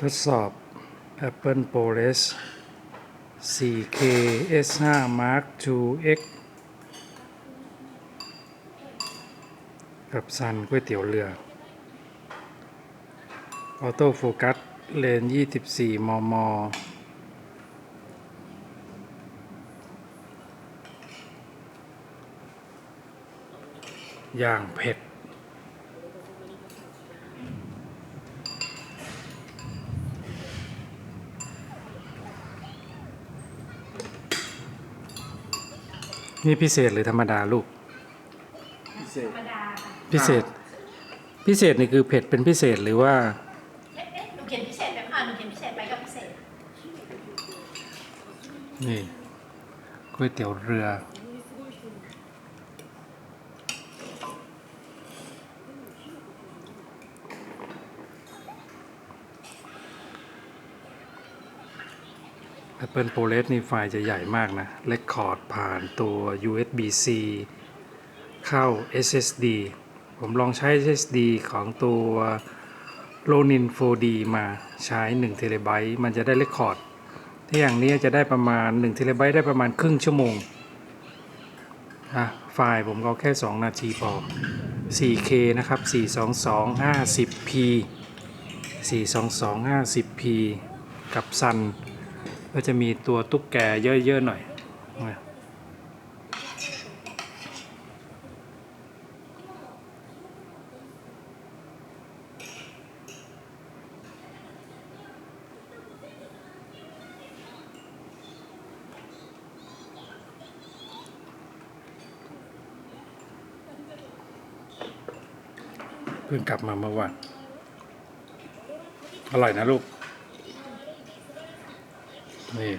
ทดสอบ Apple ProRes 4K S5 Mark II X กับซันก๋วยเตี๋ยวเรือ ออโต้โฟกัส เลน 24 มม อย่างเผ็ด นี่พิเศษหรือธรรมดาลูก พิเศษธรรมดาค่ะพิเศษ พิเศษนี่คือเผ็ดเป็นพิเศษหรือว่าเอ๊ะเอ๊ะหนูเขียนพิเศษไปอ่าหนูเขียนพิเศษไปกับพิเศษ นี่ก๋วยเตี๋ยวเรือ Apple ProRes นี่ไฟล์จะใหญ่มากนะเ e คคอร์ดผ่านตัว USB-C เข้า SSD ผมลองใช้ SSD ของตัว Ronin 4D มาใช้1 t b มันจะได้เ e คคอร์ดที่อย่างนี้จะได้ประมาณ1 t b ได้ประมาณครึ่งชั่วโมงอะไฟล์ผมก็แค่ 2 นาทีพอ 4K นะครับ 422 50p 422 50p กับซัน ก็จะมีตัวตุ๊กแกเยอะๆหน่อยเพิ่งกลับมาเมื่อวานอร่อยนะลูก นี่